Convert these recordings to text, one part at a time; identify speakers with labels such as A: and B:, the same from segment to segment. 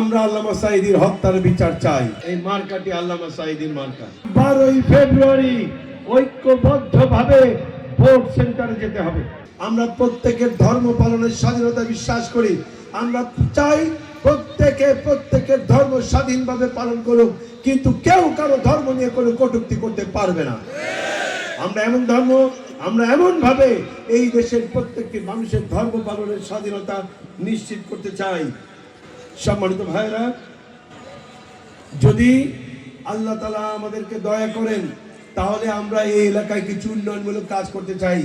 A: আমরা আল্লামা সাইদির হত্যার বিচার চাই। এই মার্কাটি আল্লামা সাইদির মার্কা।
B: বারোই ফেব্রুয়ারি ঐক্যবদ্ধভাবে ভোট সেন্টারে যেতে হবে।
A: আমরা প্রত্যেকের ধর্ম পালনের স্বাধীনতা বিশ্বাস করি। আমরা চাই প্রত্যেকে প্রত্যেকের ধর্ম স্বাধীনভাবে পালন করুক কিন্তু কেউ কারও ধর্ম নিয়ে কোনো কটূক্তি করতে পারবে না। আমরা এমন ধর্ম আমরা এমন ভাবে এই দেশের প্রত্যেকটি মানুষের ধর্ম পালনের স্বাধীনতা নিশ্চিত করতে চাই। সম্মানিত ভাইরা যদি আল্লাহ তালা আমাদেরকে দয়া করেন, তাহলে আমরা এই এলাকায় কিছু উন্নয়নমূলক কাজ করতে চাই।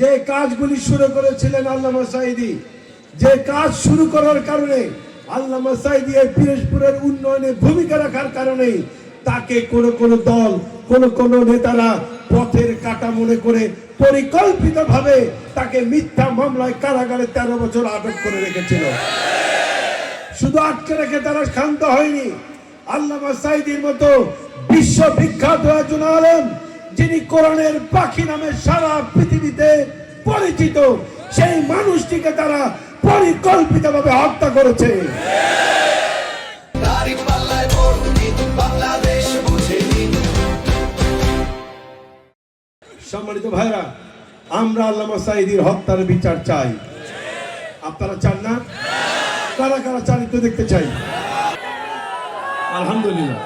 A: যে কাজগুলি শুরু করেছিলেন আল্লামা সাইদি যে কাজ শুরু করার কারণে আল্লামা সাইদি এই পিরোজপুরের উন্নয়নে ভূমিকা রাখার কারণে তাকে কোন কোন দল, কোন কোন নেতারা পথের কাটা মনে করে পরিকল্পিতভাবে তাকে মিথ্যা মামলায় কারাগারে তেরো বছর আটক করে রেখেছিল। শুধু আটকে রেখে তারা ক্ষান্ত হয়নি। আল্লামা সাইদির মতো বিশ্ববিখ্যাত একজন আলেম যিনি কোরআনের পাখি নামে সারা পৃথিবীতে পরিচিত সেই মানুষটিকে তারা পরিকল্পিতভাবে হত্যা করেছে। সম্মানিত ভাইরা আমরা আল্লামা সাইদির হত্যার বিচার চাই। আপনারা চান না? কারা কারা একটু দেখতে চাই? আলহামদুলিল্লাহ।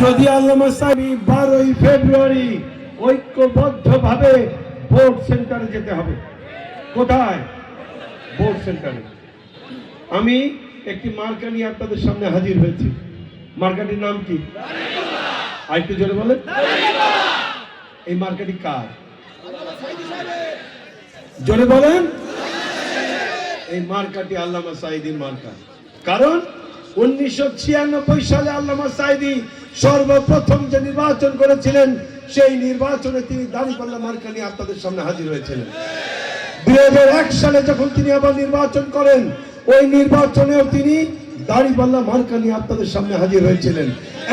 B: যদি আল্লামা সাহেব বারোই ফেব্রুয়ারি ঐক্যবদ্ধভাবে ভোট সেন্টারে যেতে হবে, কোথায়? ভোট সেন্টারে
A: আমি একটি মার্কা নিয়ে আপনাদের সামনে হাজির হয়েছি। মার্কাটির নাম কি? আর একটু জোরে বলেন। এই মার্কাটি কার? জোরে বলেন। এই মার্কাটি আল্লামা সাইদির মার্কা। কারণ উনিশশো ছিয়ানব্বই সালে আল্লামা সাইদি সর্বপ্রথম যে নির্বাচন করেছিলেন, সেই নির্বাচনে তিনি দাঁড়িপাল্লা মার্কা নিয়ে আপনাদের সামনে হাজির হয়েছিলেন। দুই এক সালে যখন তিনি আবার নির্বাচন করেন, ওই নির্বাচনেও তিনি দাড়িপাল্লা মার্কা নিয়ে আপনাদের সামনে হাজির হয়েছিলেন।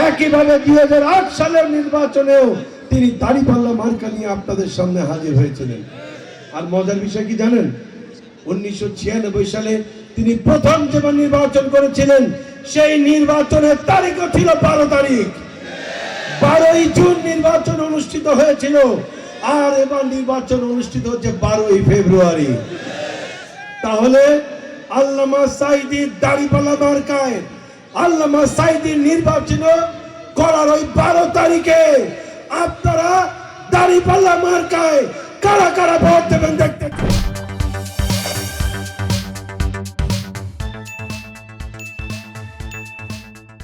A: একইভাবে দুই হাজার আট সালের নির্বাচনেও তিনি দাড়িপাল্লা মার্কা নিয়ে আপনাদের সামনে হাজির হয়েছিলেন। আর মজার বিষয় কি জানেন? উনিশশো ছিয়ানব্বই সালে তিনি প্রথম যেবার নির্বাচন করেছিলেন, সেই নির্বাচনের তারিখও ছিল বারো তারিখ। বারোই জুন নির্বাচন অনুষ্ঠিত হয়েছিল, আর এবার নির্বাচন অনুষ্ঠিত হচ্ছে বারোই ফেব্রুয়ারি। তাহলে আল্লামা সাইদির দাড়িপাল্লা মার্কায় আল্লামা সাইদির নির্বাচন করার ওই বারো তারিখে আপনারা দাড়িপাল্লা মার্কায় কারা কারা ভোট দেবেন দেখতে চাই।